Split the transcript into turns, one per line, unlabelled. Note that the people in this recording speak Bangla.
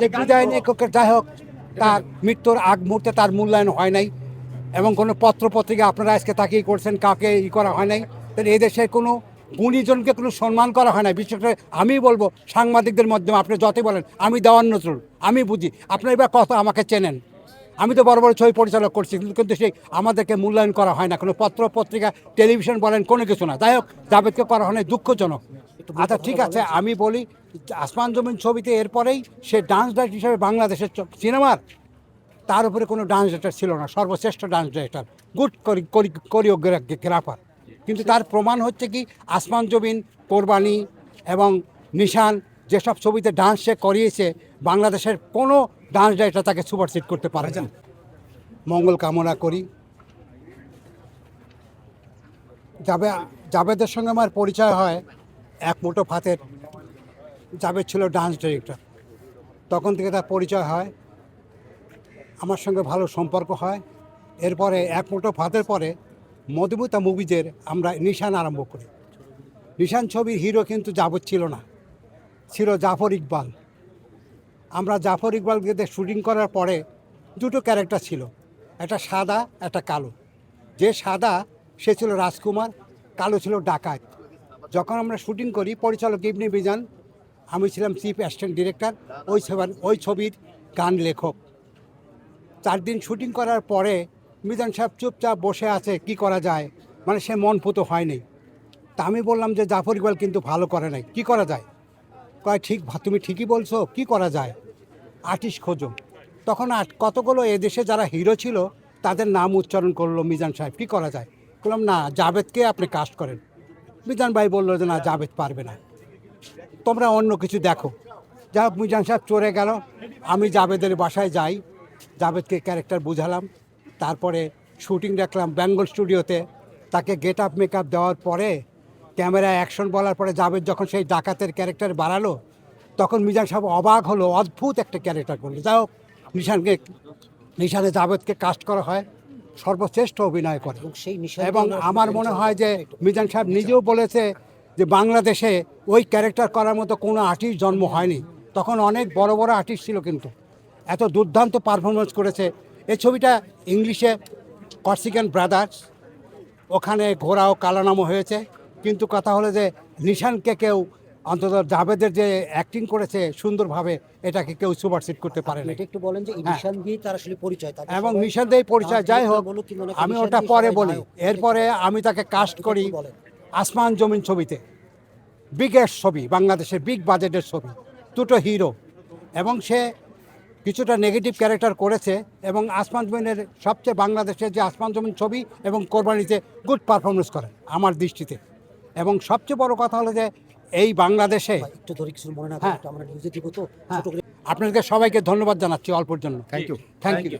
যে বিদায় কোকে- যাই হোক তার মৃত্যুর আগ মুহূর্তে তার মূল্যায়ন হয় নাই এবং কোনো পত্র পত্রিকা আপনারা আজকে তাকিয়ে করছেন, কাকে ই করা হয় নাই, তাহলে এদেশে কোনো গুণীজনকে কোনো সম্মান করা হয় না বিশেষ করে আমি বলব, সাংবাদিকদের মাধ্যমে আপনি যতই বলেন, আমি দেওয়ার নজরুল, আমি বুঝি, আপনার এবার কত আমাকে চেনেন। আমি তো বড় বড় ছবি পরিচালক করছি, কিন্তু সেই আমাদেরকে মূল্যায়ন করা হয় না, কোনো পত্র পত্রিকা টেলিভিশন বলেন, কোনো কিছু না। যাই হোক জাভেদকে করা হয় না দুঃখজনক। আচ্ছা ঠিক আছে, আমি বলি আসমান জমিন ছবিতে এরপরেই সে ডান্স ডাইরেক্টর হিসেবে বাংলাদেশের সিনেমার তার উপরে কোনো ডান্স ডাইরেক্টর ছিল না, সর্বশ্রেষ্ঠ ডান্স ডাইরেক্টর গুড কোরিওগ্রাফার কিন্তু তার প্রমাণ হচ্ছে কি, আসমান জমিন, কোরবানি এবং নিশান যেসব ছবিতে ডান্স সে করিয়েছে, বাংলাদেশের কোনো ডান্স ডাইরেক্টর তাকে সুপারসিড করতে পারে না। মঙ্গল কামনা করি। যাবে জাবেদের সঙ্গে আমার পরিচয় হয় এক মুঠো ভাতের। জাবেদ ছিল ডান্স ডিরেক্টর তখন থেকে তার পরিচয় হয়, আমার সঙ্গে ভালো সম্পর্ক হয়। এরপরে এক মুঠো ভাতের পরে মধুমিতা মুভিজের আমরা নিশান আরম্ভ করি। নিশান ছবির হিরো কিন্তু জাবদ ছিল না, ছিল জাফর ইকবাল। আমরা জাফর ইকবালকে শুটিং করার পরে দুটো ক্যারেক্টার ছিল, একটা সাদা, একটা কালো। যে সাদা, সে ছিল রাজকুমার, কালো ছিল ডাকাত। যখন আমরা শুটিং করি, পরিচালক ইবনে বিজান আমি ছিলাম চিফ অ্যাসিস্ট্যান্ট ডিরেক্টর ওই ওই ছবির গান লেখক। চার দিন শুটিং করার পরে মিজান সাহেব চুপচাপ বসে আছে, কি করা যায়? মানে সে মন পুতো হয়নি। তা আমি বললাম যে, জাফর ইকবাল কিন্তু ভালো করে নাই, কি করা যায়? কয়, ঠিক তুমি ঠিকই বলছো, কি করা যায়? আর্টিস্ট খোঁজো। তখন কতগুলো এদেশে যারা হিরো ছিল, তাদের নাম উচ্চারণ করল মিজান সাহেব, কি করা যায়? বললাম, না, জাভেদকে আপনি কাস্ট করেন। মিজান ভাই বলল যে, না, জাভেদ পারবে না। তোমরা অন্য কিছু দেখো। যা হোক মিজান সাহেব চলে গেল আমি জাভেদের বাসায় যাই। জাভেদকে ক্যারেক্টার বুঝালাম। তারপরে শুটিং দেখলাম বেঙ্গল স্টুডিওতে তাকে গেট আপ মেকআপ দেওয়ার পরে ক্যামেরা অ্যাকশন বলার পরে জাভেদ যখন সেই ডাকাতের ক্যারেক্টার বাড়ালো তখন মিজান সাহেব অবাক হলো অদ্ভুত একটা ক্যারেক্টার করল। যাই হোক নিশানকে নিশানে জাভেদকে কাস্ট করা হয় সর্বশ্রেষ্ঠ অভিনয় করে।
এবং
আমার মনে হয় যে মিজান সাহেব নিজেও বলেছে যে বাংলাদেশে ওই ক্যারেক্টার করার মতো কোনো আর্টিস্ট জন্ম হয়নি। তখন অনেক বড় বড় আর্টিস্ট ছিল কিন্তু। এত দুর্দান্ত পারফরমেন্স করেছে। এই ছবিটা ইংলিশে কর্সিকান ব্রাদার্স ওখানে ঘোড়া ও কালানামও হয়েছে। কিন্তু কথা হলো যে নিশানকে কেউ অন্তত জাভেদের যে অ্যাক্টিং করেছে সুন্দরভাবে এটাকে কেউ সুপারসিট করতে পারে না
একটু বলেন যে
হ্যাঁ।
নিশান দিয়ে তার আসলে পরিচয়
এবং
সবাই-
নিশানদেই পরিচয়। যাই হোক আমি ওটা পরে বলি। এরপরে আমি তাকে কাস্ট করি। আসমান জমিন ছবিতে। বিগেস্ট ছবি বাংলাদেশের বিগ বাজেটের ছবি। দুটো হিরো এবং সে কিছুটা নেগেটিভ ক্যারেক্টার করেছে এবং আসমান জমিনের সবচেয়ে বাংলাদেশের যে আসমান জমিন ছবি এবং কোরবানিতে গুড পারফরমেন্স করে আমার দৃষ্টিতে। এবং সবচেয়ে বড় কথা হলো যে এই বাংলাদেশে
ভাই, একটু ধরে কিছু মনে না করে
হ্যাঁ।
একটু আমরা নিউজে দিব তো
হ্যাঁ, আপনাদেরকে সবাইকে ধন্যবাদ জানাচ্ছি অল্পর জন্য। Thank you thank you